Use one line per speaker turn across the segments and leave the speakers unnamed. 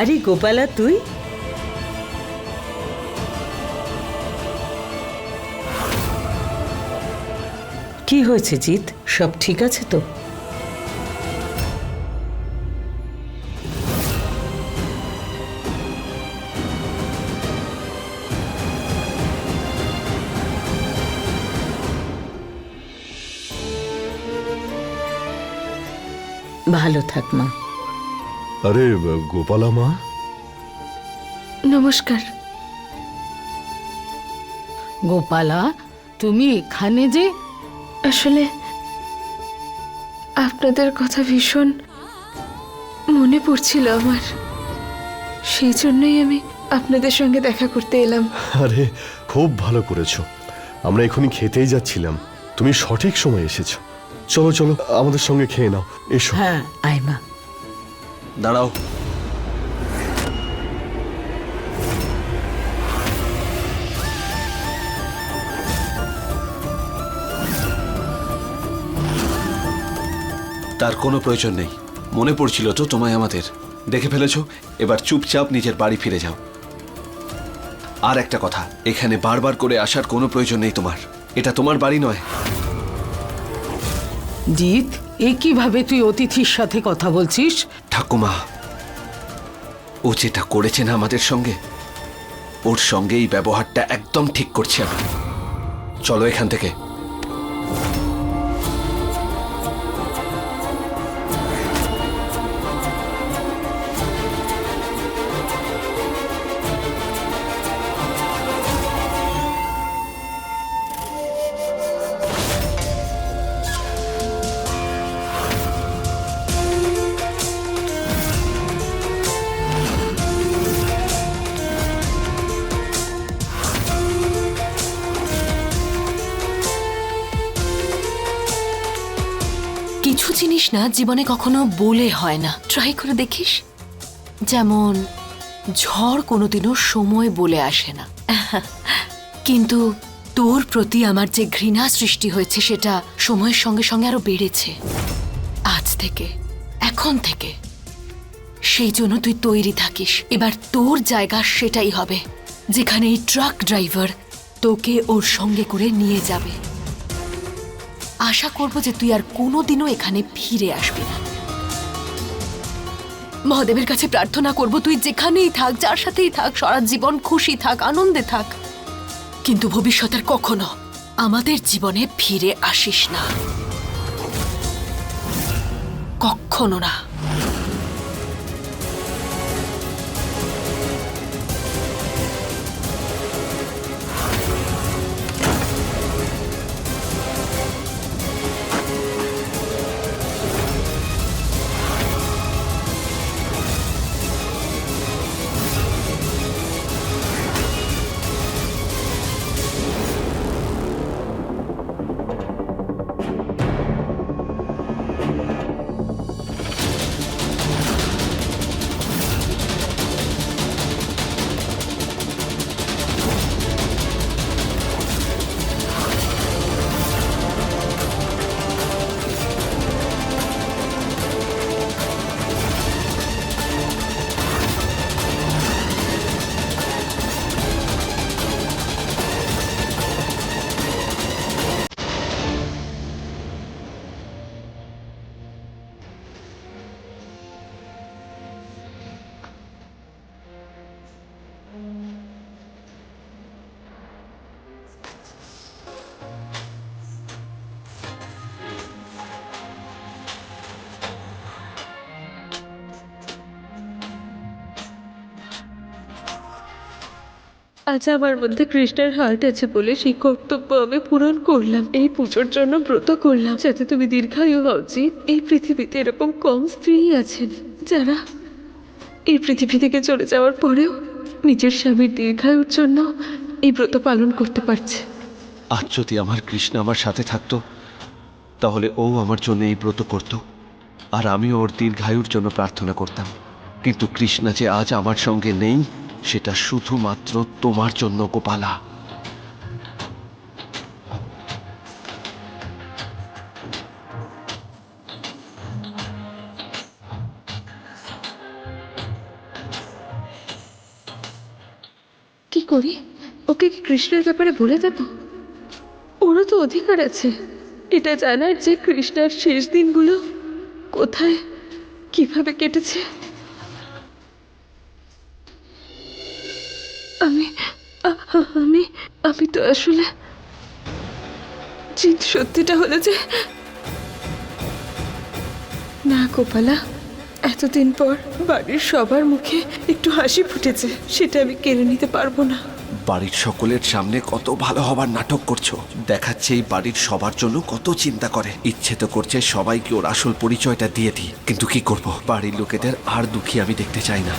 আরে গোপালা তুই? কি হয়েছে জিৎ? সব ঠিক আছে তো? ভালো থাক মা।
আরে গোপালা মা?
নমস্কার।
গোপালা তুমি এখানে যে?
আসলে আপনাদের কথা ভীষণ মনে পড়ছিল আমার। সেই জন্যই আমি আপনাদের সঙ্গে দেখা করতে এলাম।
আরে খুব ভালো করেছ। আমরা এখনই খেতেই যাচ্ছিলাম। তুমি সঠিক সময় এসেছ। চলো চলো আমাদের সঙ্গে খেয়ে নাও। এসো।
হ্যাঁ আয় মা
দাঁড়াও। তার কোনো প্রয়োজন নেই। মনে পড়ছিল তো তোমায় আমাদের। দেখে ফেলেছো? এবার চুপচাপ নিজের বাড়ি ফিরে যাও। আর একটা কথা, এখানে বারবার করে আসার কোনো প্রয়োজন নেই তোমার। এটা তোমার বাড়ি নয়।
এ কীভাবে তুই অতিথির সাথে কথা বলছিস?
ঠাকুমা, ও যেটা করেছে না আমাদের সঙ্গে, ওর সঙ্গে এই ব্যবহারটা একদম ঠিক করছি আমি। চলো এখান থেকে।
না জীবনে কখনো বলে হয় না। ট্রাই করে দেখিস। যেমন, ঝড় কোনোদিনও সময় বলে আসে না। কিন্তু তোর প্রতি আমার যে ঘৃণা সৃষ্টি হয়েছে, সেটা সময়ের সঙ্গে সঙ্গে আরও বেড়েছে। আজ থেকে, এখন থেকে, সেই জন্য তুই তৈরি থাকিস। এবার তোর জায়গা সেটাই হবে, যেখানে এই ট্রাক ড্রাইভার তোকে ওর সঙ্গে করে নিয়ে যাবে। আশা করব যে তুই আর কোনোদিনও এখানে ফিরে আসবি না। মহাদেবের কাছে প্রার্থনা করব, তুই যেখানেই থাক, যার সাথেই থাক, সারা জীবন খুশি থাক, আনন্দে থাক। কিন্তু ভবিষ্যতের কখনো আমাদের জীবনে ফিরে আসিস না। কখনো না।
আজ আমার মধ্যে কৃষ্ণের হার্ট আছে বলে সেই কর্তব্য আমি পূরণ করলাম। এই পুজোর জন্য ব্রত করলাম। যাতে তুমি দীর্ঘায়ু হও উচিত এই পৃথিবীতে এরকম কম স্ত্রী আছেন যারা এই পৃথিবী থেকে চলে যাওয়ার পরেও নিজের স্বামীর দীর্ঘায়ুর জন্য এই ব্রত পালন করতে পারছে।
আজ যদি আমার কৃষ্ণ আমার সাথে থাকতো, তাহলে ও আমার জন্য এই ব্রত করত। আর আমি ওর দীর্ঘায়ুর জন্য প্রার্থনা করতাম। কিন্তু কৃষ্ণা যে আজ আমার সঙ্গে নেই সেটা শুধুমাত্র তোমার জন্য, গোপালা।
কি করি? ওকে কি কৃষ্ণের ব্যাপারে বলে দেব? ওরও তো অধিকার আছে। এটা জানার যে কৃষ্ণার শেষ দিনগুলো কোথায়, কীভাবে কেটেছে আমি আমি আমি তো আসলে জিত সত্যিটা হলো যে না গোপালা, এতদিন পর বাড়ির সবার মুখে একটু হাসি ফুটেছে, সেটা আমি কেড়ে নিতে পারব না।
বাড়ির সকলের সামনে কত ভালো হবার নাটক করছ। দেখাচ্ছে এই বাড়ির সবার জন্য কত চিন্তা করে। ইচ্ছে তো করছে সবাইকে ওর আসল পরিচয়টা দিয়ে দিই। কিন্তু কি করব? বাড়ির লোকেদের আর দুঃখী আমি দেখতে চাই না।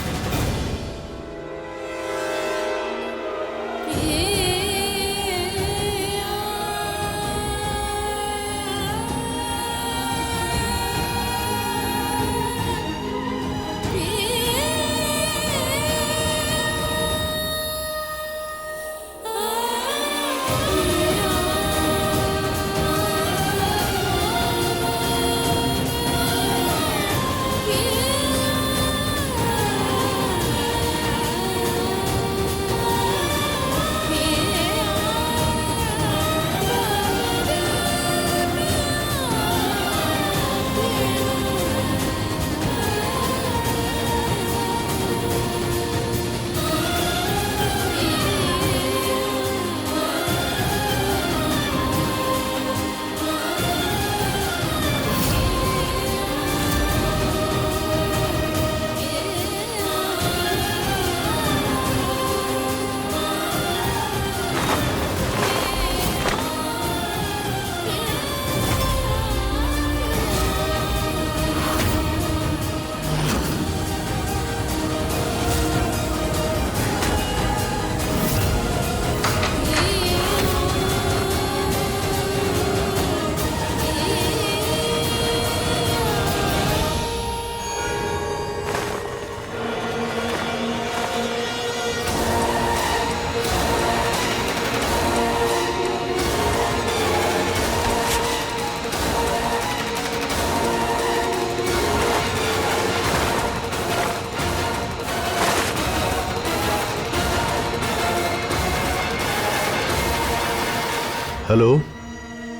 হ্যালো?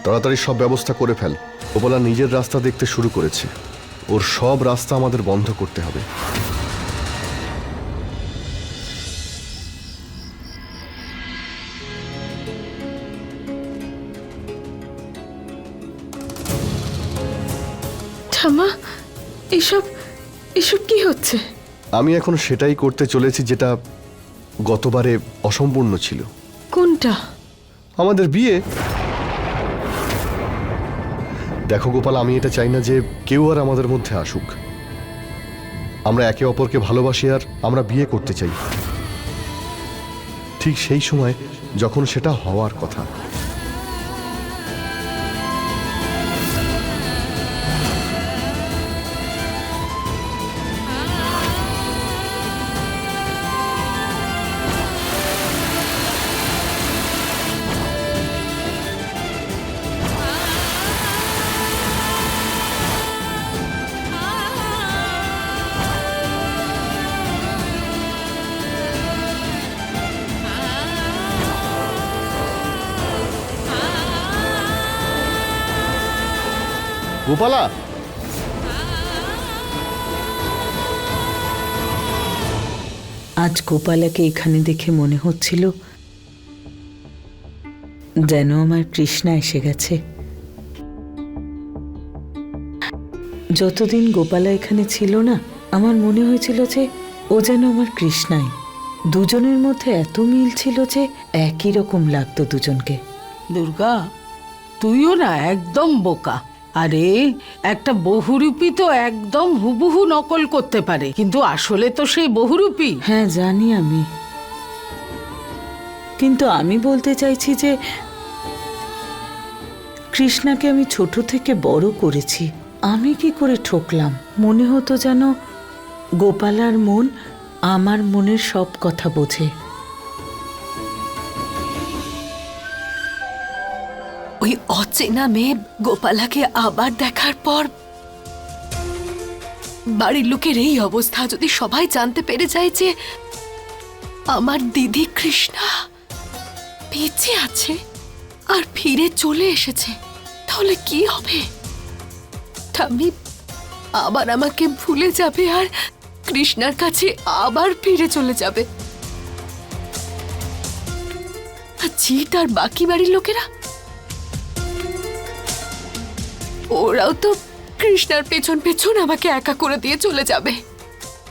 তাড়াতাড়ি সব ব্যবস্থা করে ফেল। গোপালা নিজের রাস্তা দেখতে শুরু করেছে। ওর সব রাস্তা আমাদের বন্ধ করতে হবে।
ঠামা এসব এসব কি হচ্ছে?
আমি এখন সেটাই করতে চলেছি যেটা গতবারে অসম্পূর্ণ ছিল।
কোনটা?
আমাদের বিয়ে? দেখো গোপাল, আমি এটা চাই না যে কেউ আর আমাদের মধ্যে আসুক। আমরা একে অপরকে ভালোবাসি আর আমরা বিয়ে করতে চাই। ঠিক সেই সময় যখন সেটা হওয়ার কথা। গোপালা?
আজ গোপালাকে এখানে দেখে মনে হচ্ছিল যেন আমার কৃষ্ণা এসে গেছে। যতদিন গোপালা এখানে ছিল না আমার মনে হয়েছিল যে ও যেন আমার কৃষ্ণাই। দুজনের মধ্যে এত মিল ছিল যে একই রকম লাগতো দুজনকে।
দুর্গা তুইও না একদম বোকা। আরে, একটা বহুরূপী তো একদম হুবহু নকল করতে পারে, কিন্তু আসলে তো সেই বহুরূপী।
হ্যাঁ জানি আমি। কিন্তু আমি বলতে চাইছি যে, কৃষ্ণাকে আমি ছোট থেকে বড় করেছি। আমি কি করে ঠকলাম? মনে হতো যেন গোপালার মন আমার মনের সব কথা বোঝে।
ওই অচেনা মেয়ে গোপালাকে আবার দেখার পর বাড়ির লোকের এই অবস্থা যদি সবাই জানতে পেরে যায় যে আমার দিদি কৃষ্ণা বেঁচে আছে আর ফিরে চলে এসেছে, তাহলে কি হবে? ঠাম্মি, আবার আমাকে ভুলে যাবে আর কৃষ্ণার কাছে আবার ফিরে চলে যাবে। আর জিৎ আর বাকি বাড়ির লোকেরা ওরাও তো কৃষ্ণার পেছন পেছন আমাকে একা করে দিয়ে চলে যাবে।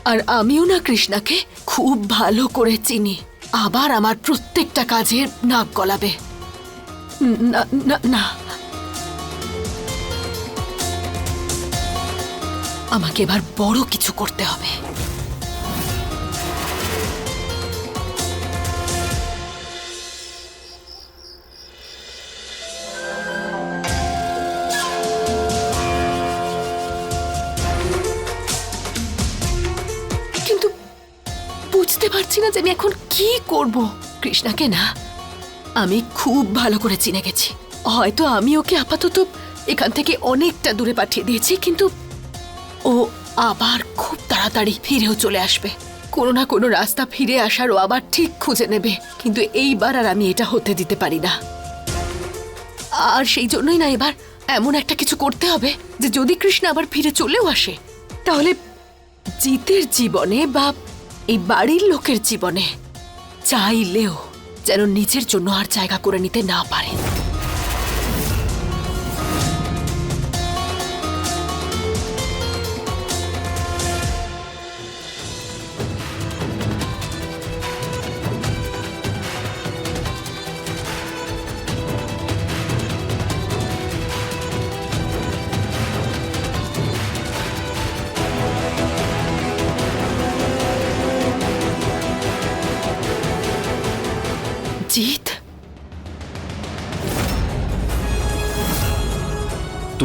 আর আমিও না কৃষ্ণাকে খুব ভালো করে চিনি। আবার আমার প্রত্যেকটা কাজে নাক গলাবে। না না না। আমাকে এবার বড় কিছু করতে হবে। পারছি না যে আমি এখন কি করব। কৃষ্ণাকে না, আমি খুব ভালো করে চিনে গেছি। হয়তো আমি ওকে আপাতত এখান থেকে অনেকটা দূরে পাঠিয়ে দিয়েছি, কিন্তু ও আবার খুব তাড়াতাড়ি ফিরেও চলে আসবে। কোনো না কোনো রাস্তা ফিরে আসার ও আবার ঠিক খুঁজে নেবে, কিন্তু এইবার আর আমি এটা হতে দিতে পারি না। আর সেই জন্যই না এবার এমন একটা কিছু করতে হবে যে যদি কৃষ্ণ আবার ফিরে চলেও আসে, তাহলে জিতের জীবনে বা এই বাড়ির লোকের জীবনে চাইলেও যেন নিজের জন্য আর জায়গা করে নিতে না পারে।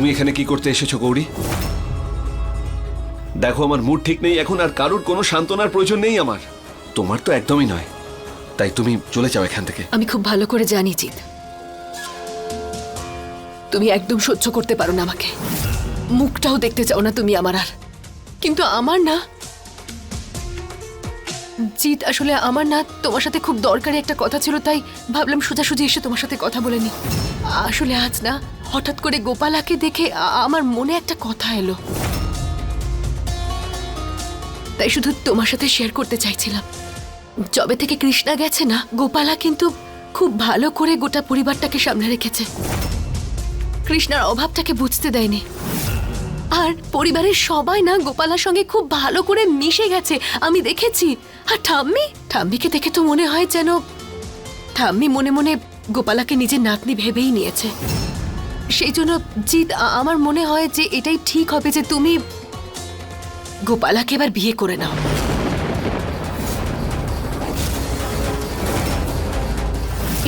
তুমি এখানে কি করতে এসেছ, গৌরী? দেখো, আমার মুড ঠিক নেই এখন, আর কারুর কোনো সান্ত্বনার প্রয়োজন নেই আমার। তোমার তো একদমই নয়। তাই তুমি চলে যাও এখান থেকে।
আমি খুব ভালো করে জানি জিত তুমি একদম সহ্য করতে পারো না আমাকে। মুখটাও দেখতে চাও না তুমি আমার আর। কিন্তু আমার না। জিৎ, আসলে আমার না, তোমার সাথে খুব দরকারি একটা কথা ছিল, তাই ভাবলাম সোজাসুজি এসে তোমার সাথে কথা বলে নি। আসলে আজ না হঠাৎ করে গোপালাকে দেখে আমার মনে একটা কথা এলো। তাই শুধু তোমার সাথে শেয়ার করতে চাইছিলাম। যবে থেকে কৃষ্ণা গেছে না, গোপালা কিন্তু খুব ভালো করে গোটা পরিবারটাকে সামনে রেখেছে। কৃষ্ণার অভাবটাকে বুঝতে দেয়নি। আর পরিবারের সবাই না গোপালার সঙ্গে খুব ভালো করে মিশে গেছে, আমি দেখেছি। আর ঠাম্মি? ঠাম্মিকে দেখে তো মনে হয় যেন, ঠাম্মি মনে মনে গোপালাকে নিজের নাতনি ভেবেই নিয়েছে। সেই জন্য জিৎ আমার মনে হয় যে এটাই ঠিক হবে যে তুমি গোপালাকে এবার বিয়ে করে নাও।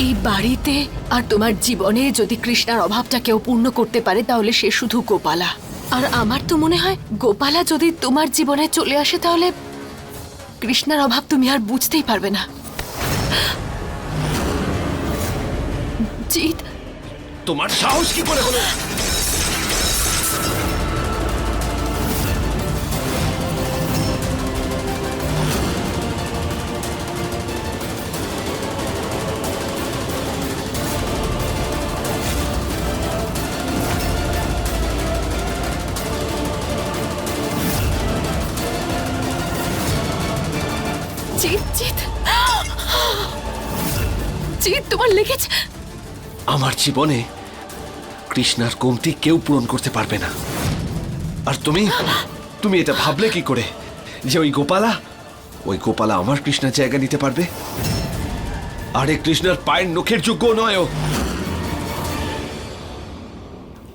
এই বাড়িতে আর তোমার জীবনে যদি কৃষ্ণার অভাবটা কেউ পূর্ণ করতে পারে, তাহলে সে শুধু গোপালা। আর আমার তো মনে হয় গোপালা যদি তোমার জীবনে চলে আসে, তাহলে কৃষ্ণার অভাব তুমি আর বুঝতেই পারবে না। জিৎ
তোমার সাহস কি করে হলো?
তোমার লেগেছে
আমার জীবনে কৃষ্ণার কমতি কেউ পূরণ করতে পারবে না। আর তুমি? তুমি এটা ভাবলে কি করে? যে ওই গোপালা? ওই গোপালা আমার কৃষ্ণার জায়গা নিতে পারবে? আরে কৃষ্ণার পায়ের নখের যোগ্য নয়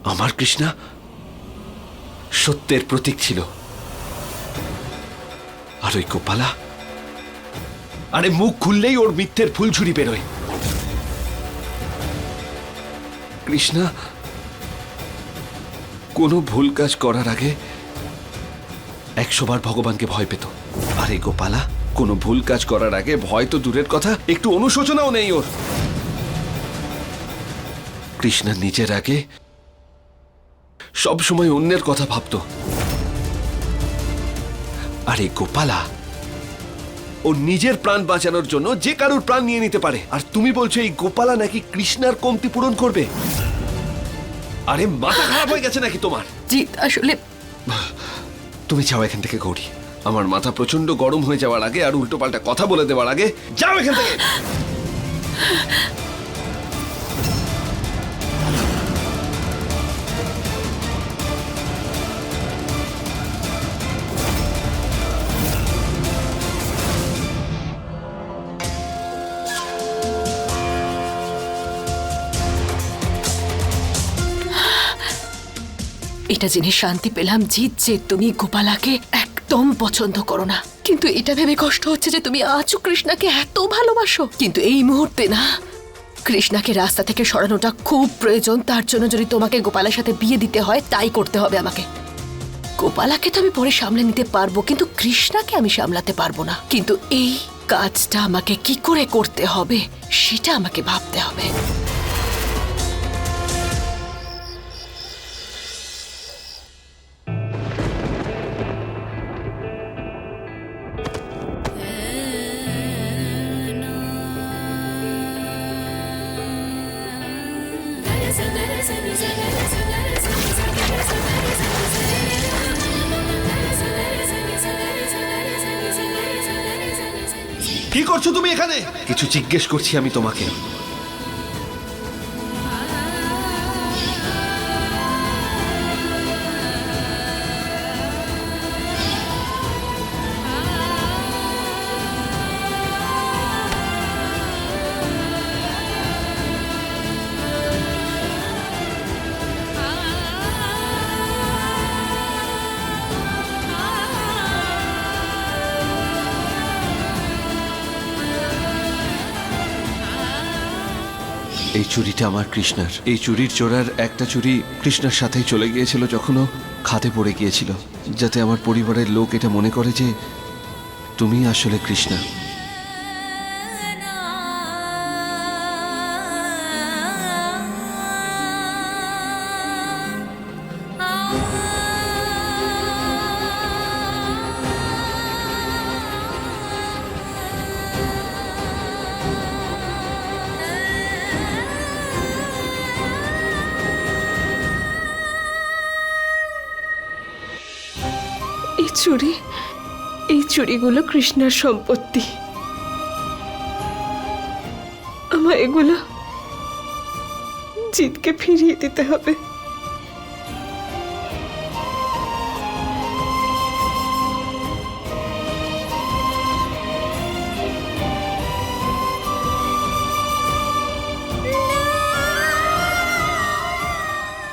আমার কৃষ্ণা সত্যের প্রতীক ছিল। আর ওই গোপালা? আরে মুখ খুললেই ওর মিথ্যের ফুলঝুরি বেরোয়। কৃষ্ণা? কোনো ভুল কাজ করার আগে একশোবার ভগবানকে ভয় পেত। আর গোপালা, কোনো ভুল কাজ করার আগে ভয় তো দূরের কথা, একটু অনুশোচনাও নেই ওর। কৃষ্ণা নিজের আগে সবসময় অন্যের কথা ভাবত। আর গোপালা, ও নিজের প্রাণ বাঁচানোর জন্য যে কারোর প্রাণ নিয়ে নিতে পারে। আর তুমি বলছো এই গোপালা নাকি কৃষ্ণার কমতি পূরণ করবে? আরে মাথা খারাপ হয়ে গেছে নাকি তোমার?
জিৎ আসলে
তুমি যাও এখান থেকে গৌরী। আমার মাথা প্রচণ্ড গরম হয়ে যাওয়ার আগে আর উল্টো পাল্টা কথা বলে দেওয়ার আগে যাও এখান থেকে।
এটা জেনে শান্তি পেলাম জিৎ যে তুমি গোপালাকে একদম পছন্দ করো না। কিন্তু এটা ভেবে কষ্ট হচ্ছে যে তুমি আজও কৃষ্ণাকে এত ভালোবাসো। কিন্তু এই মুহূর্তে না, কৃষ্ণাকে রাস্তা থেকে সরানোটা খুব প্রয়োজন। তার জন্য যদি তোমাকে গোপালের সাথে বিয়ে দিতে হয়, তাই করতে হবে আমাকে। গোপালাকে তো আমি পরে সামলে নিতে পারব, কিন্তু কৃষ্ণাকে আমি সামলাতে পারব না। কিন্তু এই কাজটা আমাকে কি করে করতে হবে, সেটা আমাকে ভাবতে হবে।
কি করছ তুমি এখানে? কিছু জিজ্ঞেস করছি আমি তোমাকে। এই চুরিটা আমার কৃষ্ণার। এই চুরির চোরার একটা চুরি কৃষ্ণার সাথেই চলে গিয়েছিল যখনও খাতে পড়ে গিয়েছিল, যাতে আমার পরিবারের লোক এটা মনে করে যে তুমি আসলে কৃষ্ণা।
এই চুড়িগুলো কৃষ্ণার সম্পত্তি। আমার এগুলো জিতকে ফিরিয়ে দিতে হবে।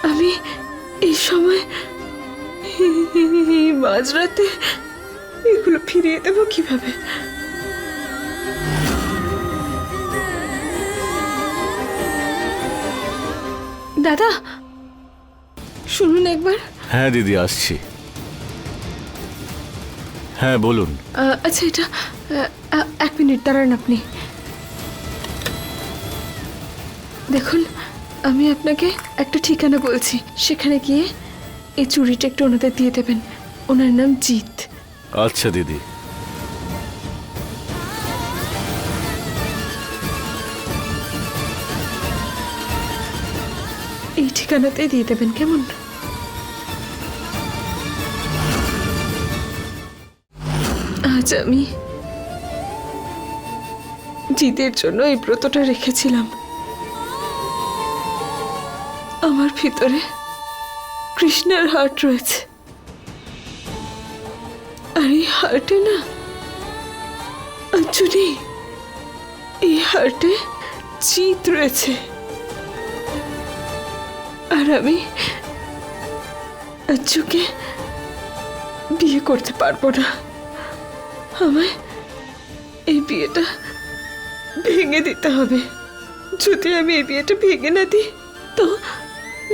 আমি এই সময় মাঝরাতে এগুলো ফিরিয়ে দেবো কীভাবে? দাদা শুনুন একবার।
হ্যাঁ দিদি আসছি। হ্যাঁ বলুন।
আচ্ছা এটা এক মিনিট দাঁড়ান আপনি। দেখুন আমি আপনাকে একটা ঠিকানা বলছি। সেখানে গিয়ে এই চুরিটা একটু ওনাদের দিয়ে দেবেন। ওনার নাম জিৎ।
আচ্ছা দিদি।
এই ঠিকানাতেই দিয়ে দেবেন, কেমন? আজ আমি জিতের জন্য এই ব্রতটা রেখেছিলাম। আমার ভিতরে কৃষ্ণের হার্ট রয়েছে। আর এই হার্টে না আঞ্জলি এই হার্টে জিত রয়েছে। আর আমি আচ্ছুকে বিয়ে করতে পারব না। আমায় এই বিয়েটা ভেঙে দিতে হবে। যদি আমি এই বিয়েটা ভেঙে না দিই, তো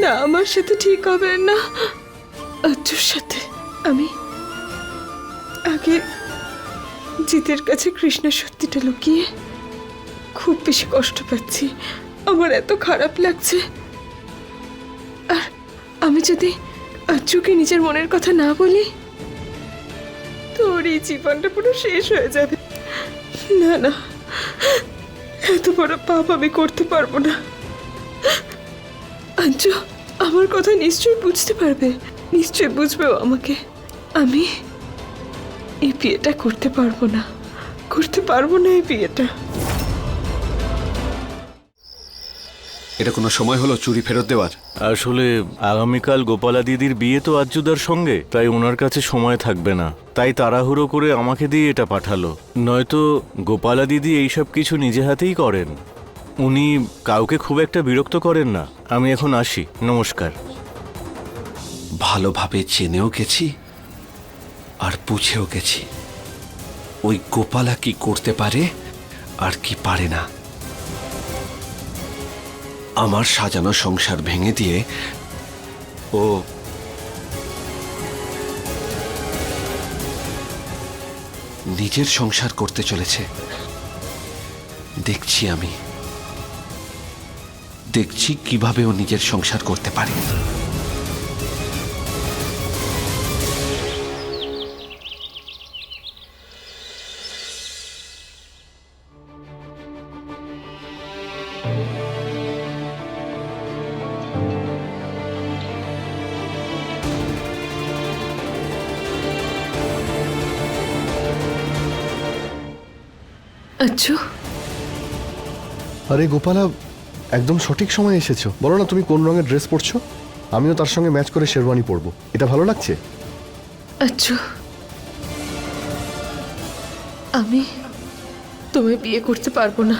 না আমার সাথে ঠিক হবে না আচ্ছুর সাথে। আমি আগে জিতের কাছে কৃষ্ণের সত্যিটা লুকিয়ে খুব বেশি কষ্ট পাচ্ছি। আমার এত খারাপ লাগছে। আমি যদি আচ্ছুকে নিজের মনের কথা না বলি, তোর এই জীবনটা পুরো শেষ হয়ে যাবে। না না, এত বড় পাপ আমি করতে পারব না। আঞ্জু, আমার কথা নিশ্চয়ই বুঝতে পারবে। নিশ্চয়ই বুঝবে আমাকে। আমি এই বিয়েটা করতে পারব না। করতে পারব না এই বিয়েটা।
এটা কোনো সময় হলো চুরি ফেরত দেওয়ার?
আসলে আগামীকাল গোপালা দিদির বিয়ে তো আজ্জুদার সঙ্গে। তাই ওনার কাছে সময় থাকবে না। তাই তাড়াহুড়ো করে আমাকে দিয়ে এটা পাঠালো। নয়তো গোপালা দিদি এইসব কিছু নিজে হাতেই করেন। উনি কাউকে খুব একটা বিরক্ত করেন না। আমি এখন আসি। নমস্কার।
ভালোভাবে চেনেও গেছি আর বুঝেও গেছি। ওই গোপালা কি করতে পারে আর কি পারে না। আমার সাজানো সংসার ভেঙে দিয়ে ও নিজের সংসার করতে চলেছে। দেখছি আমি। দেখছি কীভাবে ও নিজের সংসার করতে পারে।
আচ্ছু।
আরে গোপালা একদম সঠিক সময় এসেছ। বলো না তুমি কোন রঙের ড্রেস পরছো? আমিও তার সঙ্গে ম্যাচ করে শেরওয়ানি পরবো। এটা ভালো লাগছে?
আচ্ছা। আমি তোমায় বিয়ে করতে পারব না।